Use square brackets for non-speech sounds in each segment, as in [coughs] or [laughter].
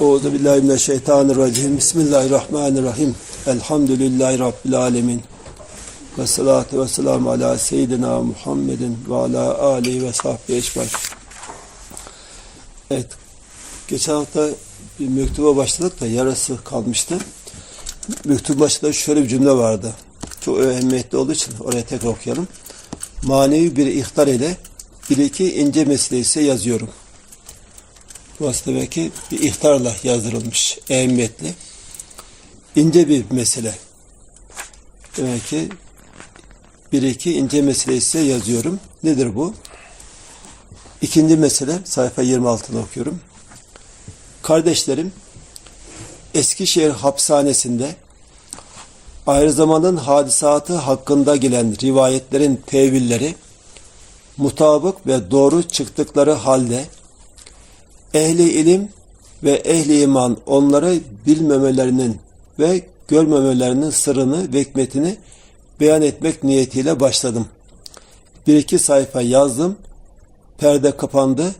Euzu billahi mineşşeytanirracim. Bismillahirrahmanirrahim. Elhamdülillahi rabbil alamin. Ve salatu ve selamu ala seyyidina Muhammedin ve ala alihi ve sahbihi ecmaîn. Evet. Geçen hafta bir mektuba başladık da yarısı kalmıştı. Mektubun başında şöyle bir cümle vardı. Çok ehemmiyetli olduğu için oraya tekrar okuyalım. Manevi bir ihtar ile bir iki ince mesele ise yazıyorum. Burası demek ki bir ihtarla yazdırılmış, ehemmiyetli. İnce bir mesele. Demek ki bir iki ince mesele ise yazıyorum. Nedir bu? İkinci mesele, sayfa 26'da okuyorum. Kardeşlerim, Eskişehir hapishanesinde ayrı zamanın hadisatı hakkında gelen rivayetlerin tevilleri mutabık ve doğru çıktıkları halde ehli ilim ve ehli iman onları bilmemelerinin ve görmemelerinin sırrını ve hikmetini beyan etmek niyetiyle başladım. Bir iki sayfa yazdım, perde kapandı,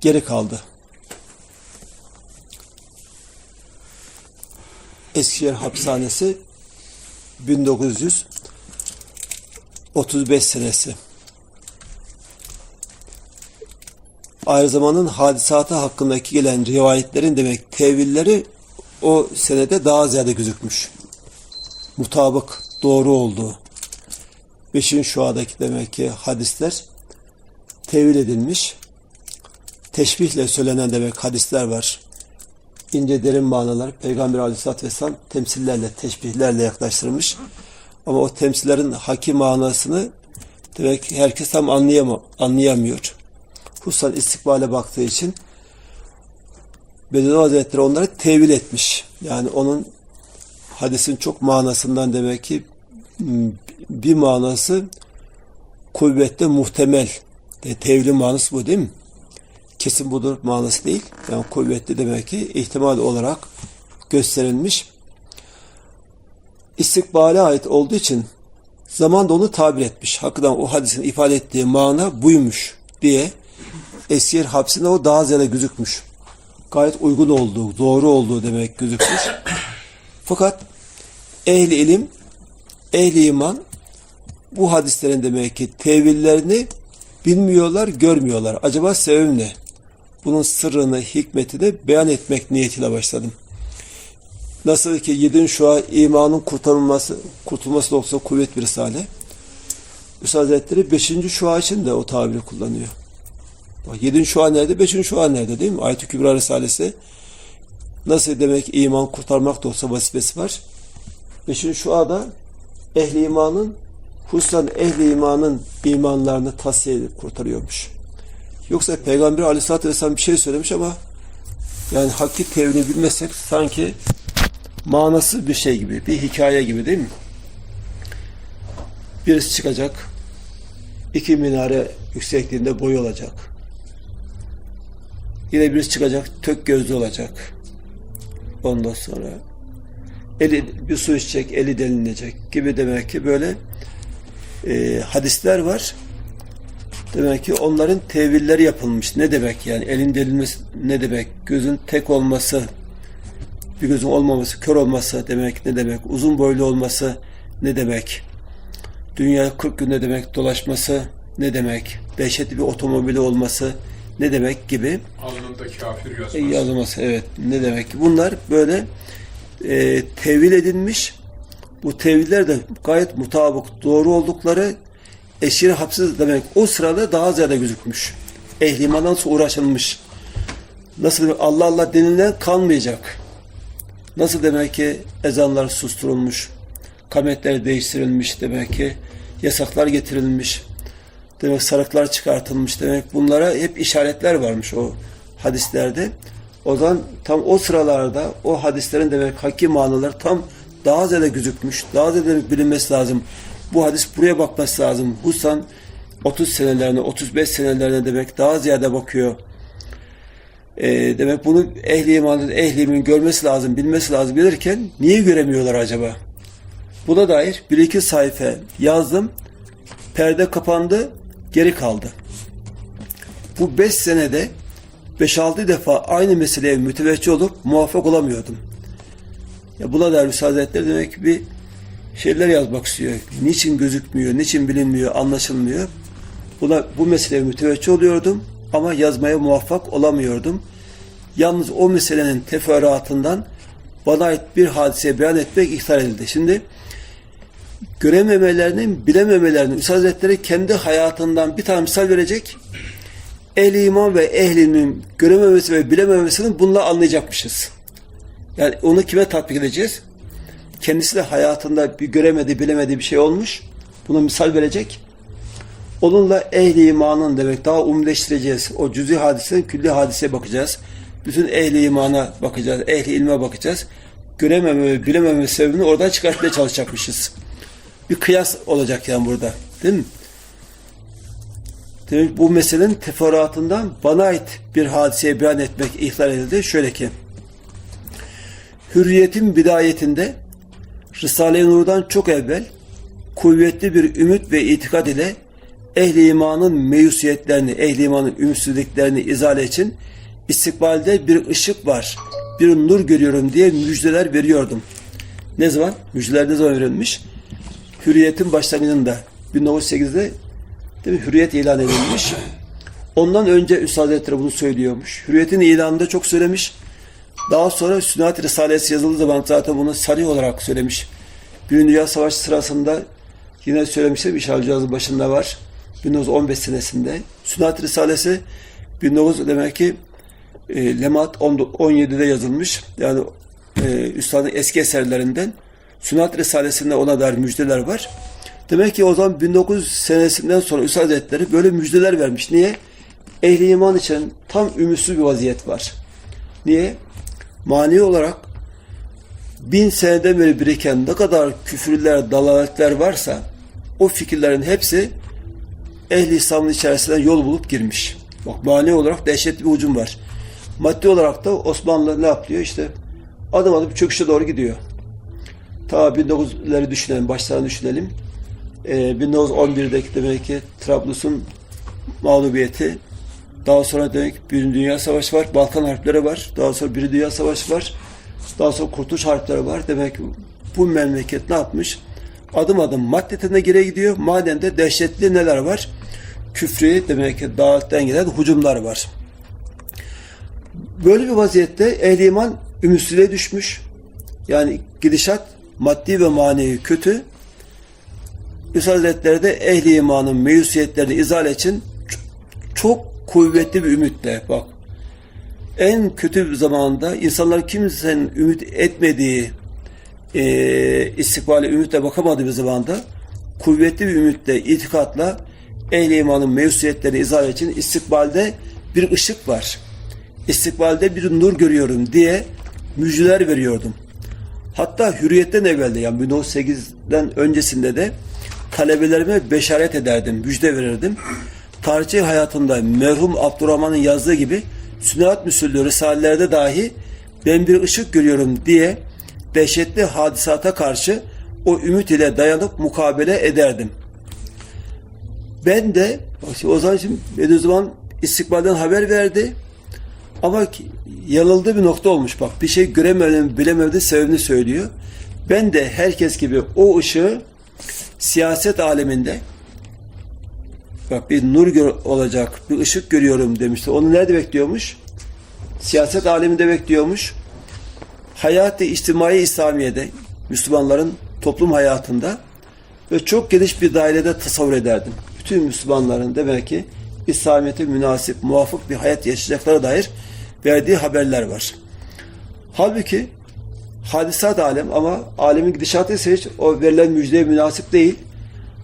geri kaldı. Eskişehir Hapishanesi 1935 senesi. Aynı zamanın hadisatı hakkındaki gelen rivayetlerin demek tevilleri o senede daha ziyade gözükmüş. Mutabık, doğru olduğu. Beşin şuadaki demek ki hadisler tevil edilmiş. Teşbihle söylenen demek hadisler var. İnce derin manalar Peygamber Aleyhisselatü Vesselam temsillerle, teşbihlerle yaklaştırmış. Ama o temsillerin haki manasını demek ki herkes tam anlayamıyor. Hususan istikbale baktığı için Bedevi Hazretleri onları tevil etmiş. Yani onun hadisin çok manasından demek ki bir manası kuvvette muhtemel. De, tevili manası bu değil mi? Kesin budur manası değil. Yani kuvvetli demek ki ihtimal olarak gösterilmiş. İstikbale ait olduğu için zaman da onu tabir etmiş. Hakikaten o hadisin ifade ettiği mana buymuş diye Eskişehir hapsinde o daha ziyade gözükmüş. Gayet uygun olduğu, doğru olduğu demek gözükmüş. [coughs] Fakat ehli ilim, ehli iman bu hadislerin demek ki tevillerini bilmiyorlar, görmüyorlar. Acaba sebep ne? Bunun sırrını, hikmetini beyan etmek niyetiyle başladım. Nasıl ki yedin şu an imanın kurtarılması, kurtulması da olsa kuvvet bir risale. Üstad Hazretleri beşinci şua için de o tabiri kullanıyor. Bak yedin şu an nerede, beşin şu an nerede değil mi? Ayet-i Kübra Risalesi nasıl demek iman kurtarmak da olsa vazifesi var. Beşin şu anda ehli imanın hususan ehli imanın imanlarını tasfiye edip kurtarıyormuş. Yoksa Peygamber Aleyhisselatü Vesselam bir şey söylemiş ama yani hakki tevhini bilmezsek sanki manası bir şey gibi, bir hikaye gibi değil mi? Birisi çıkacak, iki minare yüksekliğinde boy olacak. Yine birisi çıkacak, tök gözlü olacak. Ondan sonra eli bir su içecek, eli delinecek gibi demek ki böyle e, hadisler var. Demek ki onların tevilleri yapılmış. Ne demek yani? Elin delinmesi ne demek? Gözün tek olması, bir gözün olmaması, kör olması demek ne demek? Uzun boylu olması ne demek? Dünya 40 gün ne demek? Dolaşması ne demek? Dehşetli bir otomobili olması ne demek gibi. Alnında kafir yazması. E, yazılması evet. Ne demek ki? Bunlar böyle e, tevil edilmiş. Bu teviller de gayet mutabık doğru oldukları eşir hapsiz demek o sırada daha ziyade gözükmüş. Ehli imandan sonra uğraşılmış? Nasıl Allah Allah denilen kalmayacak. Nasıl demek ki ezanlar susturulmuş kametler değiştirilmiş demek ki yasaklar getirilmiş demek sarıklar çıkartılmış demek bunlara hep işaretler varmış o hadislerde. O zaman tam o sıralarda o hadislerin demek hakiki manaları tam daha ziyade gözükmüş. Daha ziyade bilinmesi lazım. Bu hadis buraya bakması lazım. Hususan 30 senelerine, 35 senelerine demek daha ziyade bakıyor. E, demek bunu ehli imanın, ehli imin görmesi lazım, bilmesi lazım gelirken niye göremiyorlar acaba? Buna dair bir iki sayfa yazdım. Perde kapandı, geri kaldı. Bu beş senede 5-6 defa aynı meseleye müteveccih olup muvaffak olamıyordum. Ya buna der Üstad Hazretleri demek ki bir şeyler yazmak istiyor. Niçin gözükmüyor, niçin bilinmiyor, anlaşılmıyor. Buna bu meseleye müteveccih oluyordum ama yazmaya muvaffak olamıyordum. Yalnız o meselenin teferruatından bana ait bir hadise beyan etmek ihtar edildi. Şimdi görememelerinin, bilememelerinin Üstad Hazretleri kendi hayatından bir tane misal verecek. Ehli iman ve ehli ilmin görememesi ve bilememesini bununla anlayacakmışız. Yani onu kime tatbik edeceğiz? Kendisi de hayatında bir göremediği, bilemediği bir şey olmuş. Buna misal verecek. Onunla ehli imanın demek daha umleştireceğiz. O cüzi hadiseden külli hadiseye bakacağız. Bütün ehli imana bakacağız. Ehli ilme bakacağız. Görememe bilememe sebebini oradan çıkartmaya çalışacakmışız. Bir kıyas olacak yani burada. Değil mi? Demek bu meselenin teferruatından bana ait bir hadiseye beyan etmek ihtar edildi. Şöyle ki Hürriyetin bidayetinde Risale-i Nur'dan çok evvel kuvvetli bir ümit ve itikat ile ehli imanın meyusiyetlerini, ehli imanın ümitsizliklerini izale için istikbalde bir ışık var, bir nur görüyorum diye müjdeler veriyordum. Ne zaman? Müjdeler ne zaman verilmiş? Hürriyetin başlangıcında 1908'de değil mi? Hürriyet ilan edilmiş. Ondan önce Üstad Hazretleri bunu söylüyormuş. Hürriyetin ilanında çok söylemiş. Daha sonra Sünnet Risalesi yazıldığı zaman zaten bunu sarih olarak söylemiş. Birinci Dünya Savaşı sırasında yine söylemiştim. İşgalcihazın başında var. 1915 senesinde. Sünnet Risalesi 19 demek ki e, Lemat 17'de yazılmış. Yani e, Üstad'ın eski eserlerinden Sünnet Risalesi'nde ona dair müjdeler var. Demek ki o zaman 1900 senesinden sonra Üstad Hazretleri böyle müjdeler vermiş. Niye? Ehli iman için tam ümitsiz bir vaziyet var. Niye? Mani olarak bin seneden beri biriken ne kadar küfürler, dalaletler varsa o fikirlerin hepsi ehli İslam'ın içerisinden yol bulup girmiş. Bak mani olarak dehşetli bir ucum var. Maddi olarak da Osmanlı ne yapıyor? İşte adım adım çöküşe doğru gidiyor. Ta 1900'leri düşünelim, başlarını düşünelim. Ee, 1911'deki demek ki Trablus'un mağlubiyeti, daha sonra demek bir Dünya Savaşı var, Balkan Harpleri var, daha sonra bir Dünya Savaşı var, daha sonra Kurtuluş Harpleri var. Demek ki bu memleket ne yapmış? Adım adım maddetine gire gidiyor. Madende dehşetli neler var? Küfrü demek ki dağıttan gelen hücumlar var. Böyle bir vaziyette ehli iman ümitsizliğe düşmüş. Yani gidişat maddi ve manevi kötü. Üstad Hazretleri de ehli imanın meyusiyetlerini izale için çok kuvvetli bir ümitle bak. En kötü bir zamanda insanlar kimsenin ümit etmediği e, istikbale ümitle bakamadığı bir zamanda kuvvetli bir ümitle, itikatla ehli imanın mevsiyetlerini izah için istikbalde bir ışık var. İstikbalde bir nur görüyorum diye müjdeler veriyordum. Hatta hürriyetten evvelde yani 1908'den öncesinde de talebelerime beşaret ederdim, müjde verirdim. Tarihçi hayatında merhum Abdurrahman'ın yazdığı gibi sünnet müsüllü risalelerde dahi ben bir ışık görüyorum diye dehşetli hadisata karşı o ümit ile dayanıp mukabele ederdim. Ben de o zaman şimdi Bediüzzaman istikbalden haber verdi ama yanıldığı bir nokta olmuş bak bir şey göremedim bilemedi sebebini söylüyor. Ben de herkes gibi o ışığı siyaset aleminde bak bir nur olacak bir ışık görüyorum demişti. Onu nerede bekliyormuş? Siyaset aleminde bekliyormuş hayatı içtimai İslamiye'de Müslümanların toplum hayatında ve çok geniş bir dairede tasavvur ederdim. Bütün Müslümanların demek ki İslamiyet'e münasip, muvafık bir hayat yaşayacaklara dair verdiği haberler var. Halbuki hadisat alem ama alemin gidişatı ise hiç o verilen müjdeye münasip değil.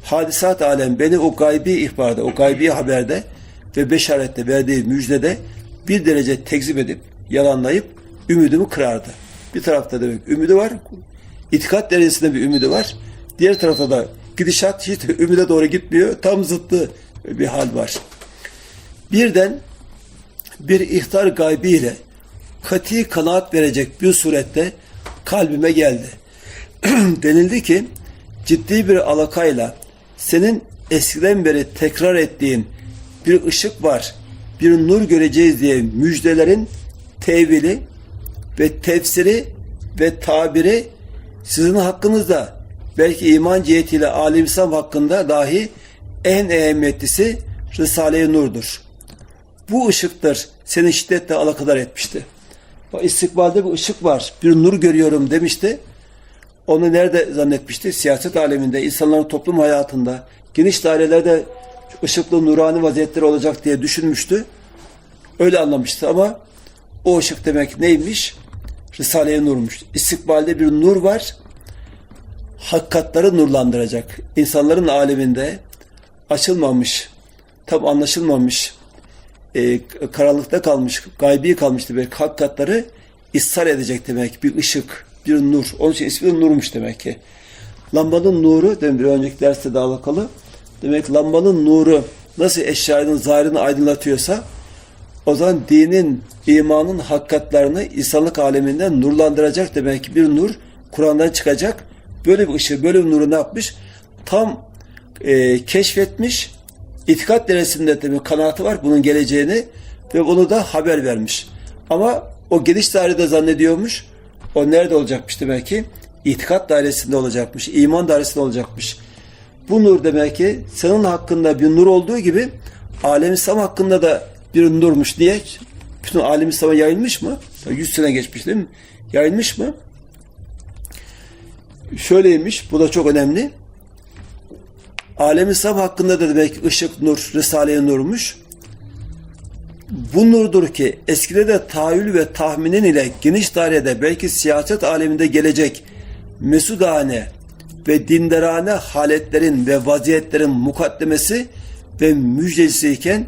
Hadisat alem beni o gaybi ihbarda, o gaybi haberde ve beşarette verdiği müjdede bir derece tekzip edip, yalanlayıp ümidimi kırardı. Bir tarafta demek ümidi var. İtikat derecesinde bir ümidi var. Diğer tarafta da gidişat hiç [laughs] ümide doğru gitmiyor. Tam zıttı bir hal var. Birden bir ihtar gaybiyle kati kanaat verecek bir surette kalbime geldi. [clears throat] Denildi ki ciddi bir alakayla senin eskiden beri tekrar ettiğin bir ışık var. bir nur göreceğiz diye müjdelerin tevili ve tefsiri ve tabiri sizin hakkınızda belki iman cihetiyle alim İslam hakkında dahi en ehemmiyetlisi Risale-i Nur'dur. Bu ışıktır seni şiddetle alakadar etmişti. Bak, istikbalde bir ışık var, bir nur görüyorum demişti. Onu nerede zannetmişti? Siyaset aleminde, insanların toplum hayatında, geniş dairelerde ışıklı, nurani vaziyetleri olacak diye düşünmüştü. Öyle anlamıştı ama o ışık demek neymiş? Risale-i Nur'muş. İstikbalde bir nur var. Hakikatları nurlandıracak. İnsanların aleminde açılmamış, tam anlaşılmamış, e, karanlıkta kalmış, gaybi kalmıştı belki hakikatları ishal edecek demek. Bir ışık, bir nur. Onun için ismi nurmuş demek ki. Lambanın nuru, demin bir önceki derste de alakalı. Demek lambanın nuru nasıl eşyanın zahirini aydınlatıyorsa o zaman dinin, imanın hakikatlerini insanlık aleminden nurlandıracak demek ki bir nur Kur'an'dan çıkacak. Böyle bir ışığı, böyle bir nuru ne yapmış? Tam e, keşfetmiş. İtikat derecesinde tabii kanaati var bunun geleceğini ve bunu da haber vermiş. Ama o geniş dairede zannediyormuş. O nerede olacakmış demek ki? İtikat dairesinde olacakmış, iman dairesinde olacakmış. Bu nur demek ki senin hakkında bir nur olduğu gibi alem İslam hakkında da bir nurmuş diye bütün alem İslam'a yayılmış mı? 100 sene geçmiş değil mi? Yayılmış mı? Şöyleymiş, bu da çok önemli. Alem İslam hakkında da demek ışık nur, Risale-i Nur'muş. Bu nurdur ki eskide de tahayyül ve tahminin ile geniş dairede belki siyaset aleminde gelecek mesudane ve dindarane haletlerin ve vaziyetlerin mukaddemesi ve müjdecisi iken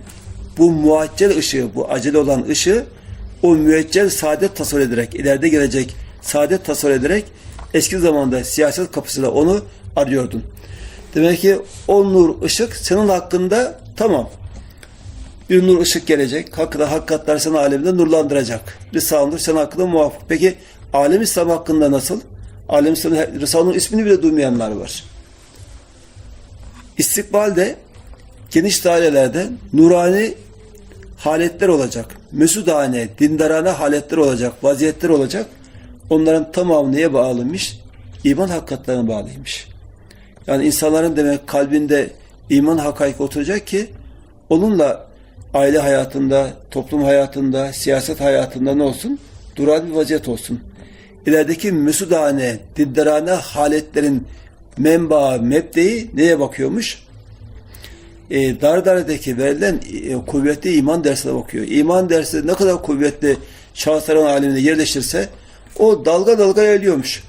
bu muaccel ışığı, bu acele olan ışığı o müeccel saadet tasavvur ederek, ileride gelecek saadet tasavvur ederek eski zamanda siyaset kapısıyla onu arıyordun. Demek ki o nur ışık senin hakkında tamam. Bir nur ışık gelecek. Hakkında hakikatler senin aleminde nurlandıracak. Risale-i senin hakkında muvafık. Peki alem İslam hakkında nasıl? Alem İslam'ın Risale-i ismini bile duymayanlar var. İstikbalde geniş dairelerde nurani haletler olacak. Mesudane, dindarane haletler olacak, vaziyetler olacak. Onların tamamı neye bağlıymış? İman hakikatlerine bağlıymış. Yani insanların demek kalbinde iman hakaiki oturacak ki onunla aile hayatında, toplum hayatında, siyaset hayatında ne olsun? Duran bir vaziyet olsun. İlerideki mesudane, diddarane haletlerin menba, mebdeyi neye bakıyormuş? E, Dardane'deki verilen e, kuvvetli iman dersine bakıyor. İman dersi ne kadar kuvvetli şahısların aleminde yerleşirse o dalga dalga yayılıyormuş.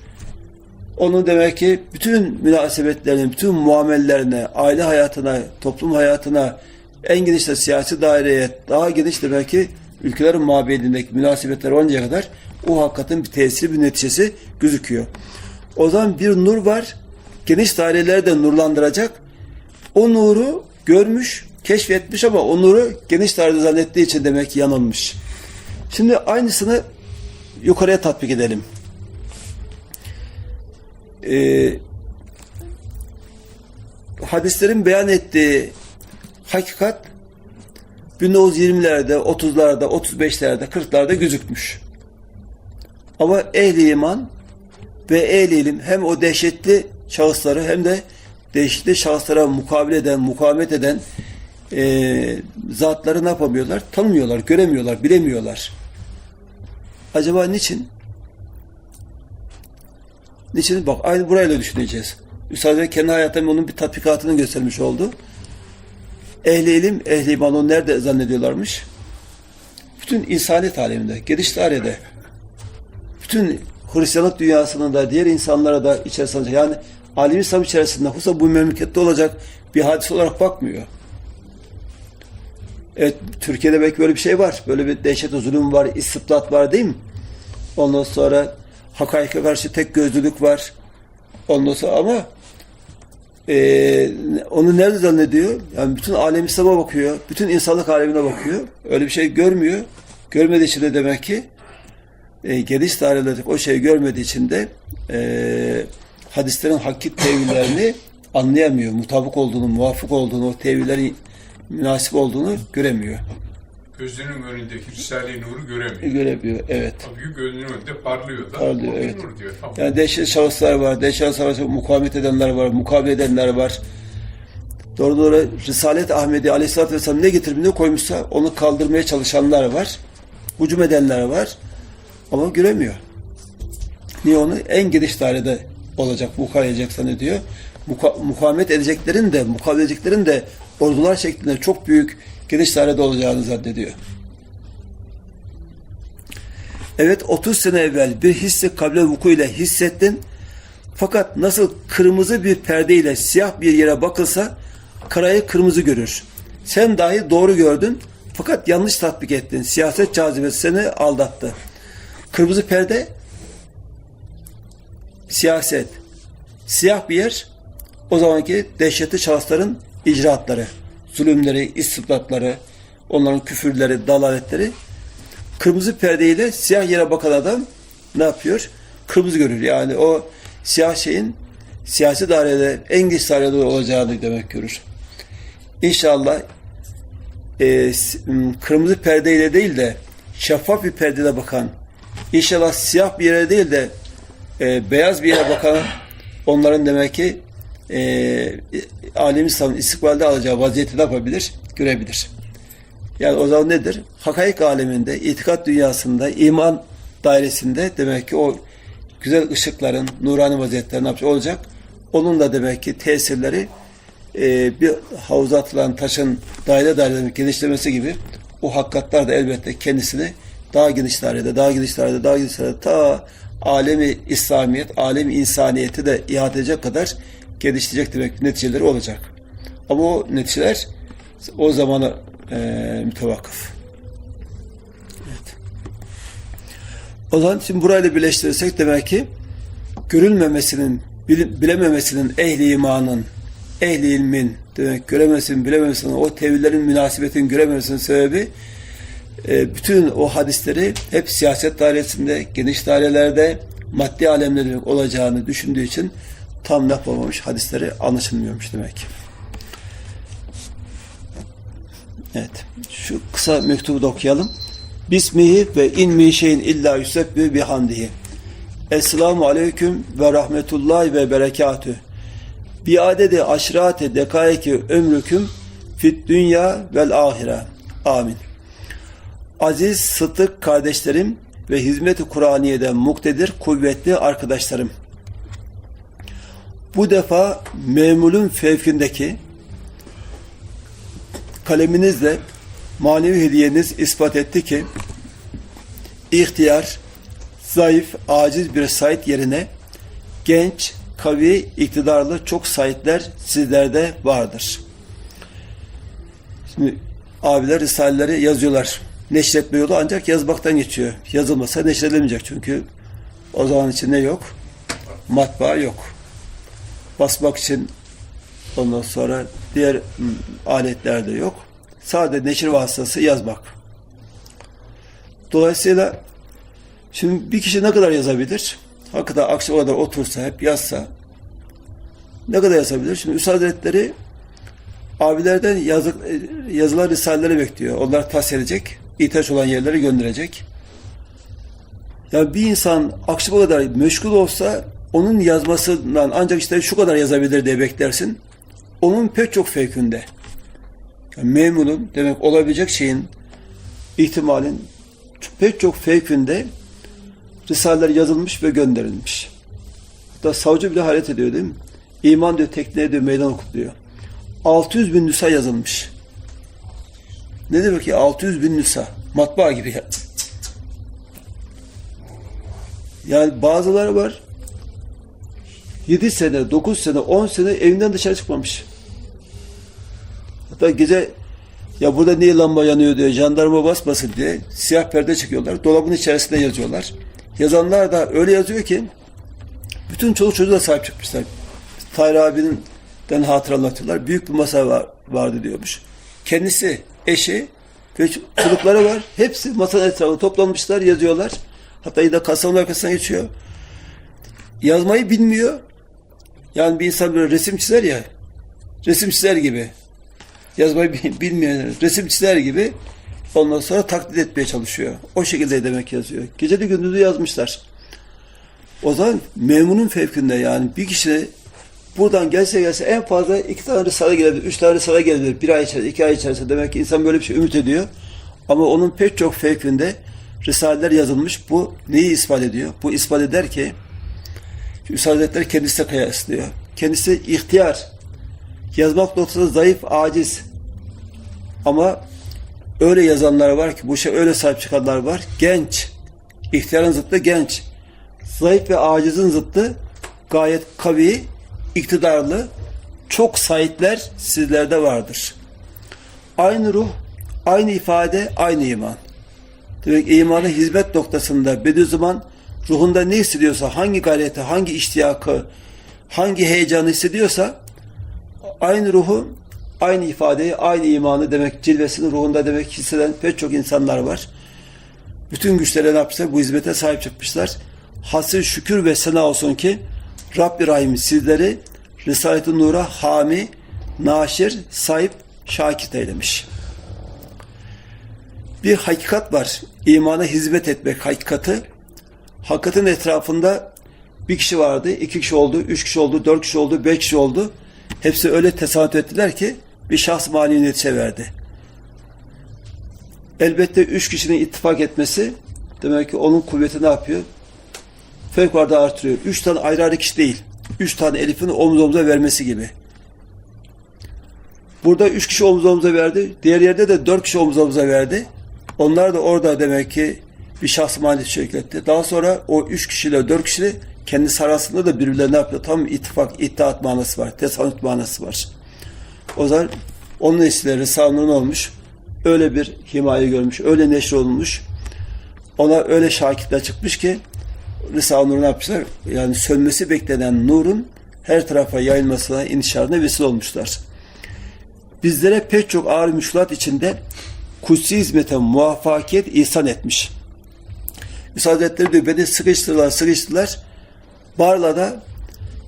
Onun demek ki bütün münasebetlerine, bütün muamellerine, aile hayatına, toplum hayatına, en geniş de siyasi daireye, daha geniş de belki ülkelerin mabedindeki münasebetler oluncaya kadar o hakikatin bir tesiri, bir neticesi gözüküyor. O zaman bir nur var, geniş daireleri de nurlandıracak. O nuru görmüş, keşfetmiş ama o nuru geniş dairede zannettiği için demek ki yanılmış. Şimdi aynısını yukarıya tatbik edelim. Ee, hadislerin beyan ettiği hakikat 1920'lerde, 30'larda, 35'lerde, 40'larda gözükmüş. Ama ehli iman ve ehli ilim hem o dehşetli şahısları hem de dehşetli şahıslara mukabele eden, mukavemet eden e, zatları ne yapamıyorlar? Tanımıyorlar, göremiyorlar, bilemiyorlar. Acaba niçin? Niçin? Bak aynı burayla düşüneceğiz. Üstad kendi hayatında onun bir tatbikatını göstermiş oldu. Ehli ilim, ehli iman onu nerede zannediyorlarmış? Bütün insaniyet aleminde, geniş dairede. Bütün Hristiyanlık dünyasının da diğer insanlara da içerisinde yani alim İslam içerisinde hususa bu memlekette olacak bir hadise olarak bakmıyor. Evet, Türkiye'de belki böyle bir şey var. Böyle bir dehşet zulüm var, istibdat var değil mi? Ondan sonra hakaike karşı tek gözlülük var. Ondan ama e, onu nerede zannediyor? Yani bütün alem İslam'a bakıyor. Bütün insanlık alemine bakıyor. Öyle bir şey görmüyor. Görmediği için de demek ki e, geniş dairelerdeki o şeyi görmediği için de e, hadislerin hakik tevillerini anlayamıyor. Mutabık olduğunu, muvafık olduğunu, o tevillerin münasip olduğunu göremiyor. Gözünün önündeki Risale-i Nur'u göremiyor. Göremiyor. Evet. Tabii gözünün önünde parlıyor da. Parlıyor, evet. Nur diyor. Tamam. Yani dehşet şahıslar var. Dehşet şahıslar mukavemet edenler var. Mukabele edenler var. Doğru doğru Risalet Ahmedi Aleyhisselatü Vesselam ne getirip ne koymuşsa onu kaldırmaya çalışanlar var. Hücum edenler var. Ama göremiyor. Niye onu? En geniş dairede olacak. Mukavemet edeceksen diyor. Muka, mukavemet edeceklerin de, mukavele edeceklerin de ordular şeklinde çok büyük geniş dairede olacağını zannediyor. Evet 30 sene evvel bir hissi kable vuku ile hissettin. Fakat nasıl kırmızı bir perde ile siyah bir yere bakılsa karayı kırmızı görür. Sen dahi doğru gördün fakat yanlış tatbik ettin. Siyaset cazibesi seni aldattı. Kırmızı perde siyaset. Siyah bir yer o zamanki dehşetli şahısların icraatları, zulümleri, istibdatları, onların küfürleri, dalaletleri kırmızı perdeyle siyah yere bakan adam ne yapıyor? Kırmızı görür. Yani o siyah şeyin siyasi dairede en geç dairede olacağını demek görür. İnşallah e, kırmızı perdeyle değil de şeffaf bir perdede bakan inşallah siyah bir yere değil de e, beyaz bir yere bakan onların demek ki e, alem İslam'ın istikbalde alacağı vaziyeti ne yapabilir? Görebilir. Yani o zaman nedir? Hakaik aleminde, itikat dünyasında, iman dairesinde demek ki o güzel ışıkların, nurani vaziyetler ne yapacak olacak? Onun da demek ki tesirleri e, bir havuza atılan taşın daire daire genişlemesi gibi o hakikatler de elbette kendisini daha geniş dairede, daha geniş dairede, daha geniş dairede ta alemi İslamiyet, alemi insaniyeti de ihate edecek kadar genişleyecek demek neticeleri olacak. Ama o neticeler o zamana e, mütevakkıf. Evet. O zaman şimdi burayla birleştirirsek demek ki görülmemesinin, bil- bilememesinin ehli imanın, ehli ilmin, demek görememesinin, bilememesinin, o tevhidlerin münasebetin görememesinin sebebi e, bütün o hadisleri hep siyaset dairesinde, geniş dairelerde, maddi alemde demek olacağını düşündüğü için tam yapamamış, hadisleri anlaşılmıyormuş demek. Evet. Şu kısa mektubu da okuyalım. Bismihi ve in min şeyin illa yusebbi bihamdihi. Esselamu aleyküm ve rahmetullahi ve berekatü. Bi adedi aşrate dekaiki ömrüküm fit dünya vel ahire. Amin. Aziz sıddık kardeşlerim ve hizmet-i Kur'aniye'den muktedir kuvvetli arkadaşlarım. Bu defa memulün fevkindeki kaleminizle manevi hediyeniz ispat etti ki ihtiyar, zayıf, aciz bir Said yerine genç, kavi, iktidarlı çok Saidler sizlerde vardır. Şimdi abiler risaleleri yazıyorlar. Neşretme yolu ancak yazmaktan geçiyor. Yazılmasa neşredilemeyecek çünkü o zaman için ne yok? Matbaa yok. Basmak için Ondan sonra diğer aletler de yok. Sadece neşir vasıtası yazmak. Dolayısıyla şimdi bir kişi ne kadar yazabilir? Hakikaten akşama kadar otursa, hep yazsa ne kadar yazabilir? Şimdi Üstad Hazretleri abilerden yazı, yazılan risaleleri bekliyor. Onlar tahsil edecek, ihtiyaç olan yerlere gönderecek. Yani bir insan akşama kadar meşgul olsa onun yazmasından ancak işte şu kadar yazabilir diye beklersin onun pek çok fevkünde. Yani memnunum demek olabilecek şeyin ihtimalin pek çok fevkünde risaleler yazılmış ve gönderilmiş. Hatta savcı bile hayret ediyor değil mi? İman diyor tekneye diyor meydan okut diyor. 600 bin nüsa yazılmış. Ne demek ki 600 bin nüsa? Matbaa gibi ya. Yani bazıları var 7 sene, 9 sene, 10 sene evinden dışarı çıkmamış. Hatta gece ya burada niye lamba yanıyor diye jandarma basmasın diye siyah perde çıkıyorlar. Dolabın içerisinde yazıyorlar. Yazanlar da öyle yazıyor ki bütün çoluk çocuğa sahip çıkmışlar. Tahir abinin hatıra anlatıyorlar. Büyük bir masa var, vardı diyormuş. Kendisi, eşi ve çocukları var. Hepsi masanın etrafında toplanmışlar, yazıyorlar. Hatta yine kasanın arkasına geçiyor. Yazmayı bilmiyor. Yani bir insan böyle resim çizer ya, resim çizer gibi. Yazmayı bi- bilmeyen resim çizer gibi Ondan sonra taklit etmeye çalışıyor. O şekilde demek yazıyor. Geceli gündüzü yazmışlar. O zaman memnunun fevkinde yani bir kişi buradan gelse gelse en fazla iki tane risale gelebilir, üç tane risale gelebilir. Bir ay içerisinde, iki ay içerisinde demek ki insan böyle bir şey ümit ediyor. Ama onun pek çok fevkinde risaleler yazılmış. Bu neyi ispat ediyor? Bu ispat eder ki Üstad Hazretleri kendisi de kıyaslıyor. Kendisi ihtiyar. Yazmak noktasında zayıf, aciz. Ama öyle yazanlar var ki, bu şey öyle sahip çıkanlar var. Genç. İhtiyarın zıttı genç. Zayıf ve acizin zıttı gayet kavi, iktidarlı, çok sahipler sizlerde vardır. Aynı ruh, aynı ifade, aynı iman. Demek imanı hizmet noktasında Bediüzzaman ruhunda ne hissediyorsa, hangi gayreti, hangi iştiyakı, hangi heyecanı hissediyorsa aynı ruhu, aynı ifadeyi, aynı imanı demek cilvesini ruhunda demek hisseden pek çok insanlar var. Bütün güçlere ne yapmışlar? Bu hizmete sahip çıkmışlar. Hasır şükür ve sena olsun ki Rabbi Rahim sizleri Risalet-i Nur'a hami, naşir, sahip, şakit eylemiş. Bir hakikat var. İmana hizmet etmek hakikati. Hakikatin etrafında bir kişi vardı, iki kişi oldu, üç kişi oldu, dört kişi oldu, beş kişi oldu. Hepsi öyle tesadüf ettiler ki bir şahs mali netice verdi. Elbette üç kişinin ittifak etmesi demek ki onun kuvveti ne yapıyor? Fevkalade artırıyor. Üç tane ayrı ayrı kişi değil. Üç tane elifin omuz omuza vermesi gibi. Burada üç kişi omuz omuza verdi. Diğer yerde de dört kişi omuz omuza verdi. Onlar da orada demek ki bir şahs manisi şekletti. Daha sonra o üç kişiyle dört kişi kendi arasında da birbirlerine yapıyor. Tam ittifak, ittihat manası var. Tesanüt manası var. O zaman onun eskileri Sağnur'un olmuş. Öyle bir himaye görmüş. Öyle neşr olmuş. Ona öyle şakitler çıkmış ki Risale-i Nur ne yapmışlar? Yani sönmesi beklenen nurun her tarafa yayılmasına, inşarına vesile olmuşlar. Bizlere pek çok ağır müşkilat içinde kutsi hizmete muvaffakiyet ihsan etmiş. Hazretleri diyor beni sıkıştırdılar, sıkıştırdılar. Barla'da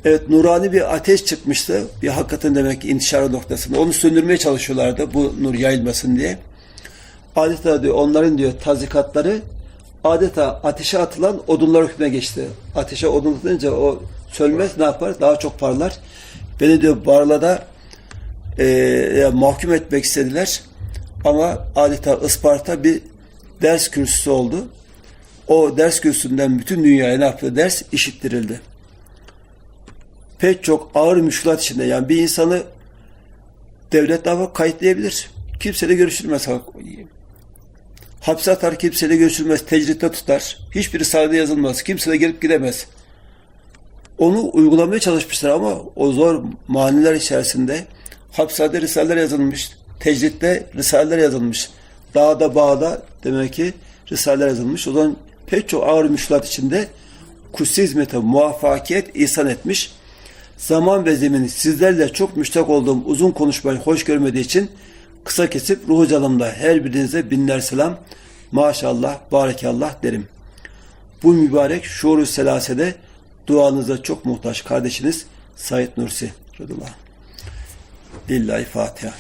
evet nurani bir ateş çıkmıştı. Bir hakikaten demek ki intişar noktasında. Onu söndürmeye çalışıyorlardı bu nur yayılmasın diye. Adeta diyor onların diyor tazikatları adeta ateşe atılan odunlar hükmüne geçti. Ateşe odun atılınca o sönmez ne yapar? Daha çok parlar. Beni diyor Barla'da e, mahkum etmek istediler. Ama adeta Isparta bir ders kürsüsü oldu. O ders kürsüsünden bütün dünyaya ne yaptı? Ders işittirildi. Pek çok ağır müşkilat içinde yani bir insanı devlet dava kayıtlayabilir. Kimseyle görüşülmez. Hapse atar, kimseyle görüşülmez. Tecritte tutar. Hiçbir risalede yazılmaz. Kimse de gelip gidemez. Onu uygulamaya çalışmışlar ama o zor maniler içerisinde hapsade risaleler yazılmış. Tecritte risaleler yazılmış. Dağda bağda demek ki risaleler yazılmış. O zaman pek çok ağır müşkilat içinde kutsi hizmete muvaffakiyet ihsan etmiş. Zaman ve zemin sizlerle çok müştak olduğum uzun konuşmayı hoş görmediği için kısa kesip ruhu canımda her birinize binler selam maşallah barekallah derim. Bu mübarek şuur-u selasede duanıza çok muhtaç kardeşiniz Said Nursi. Radıyallahu anh. Lillahi Fatiha.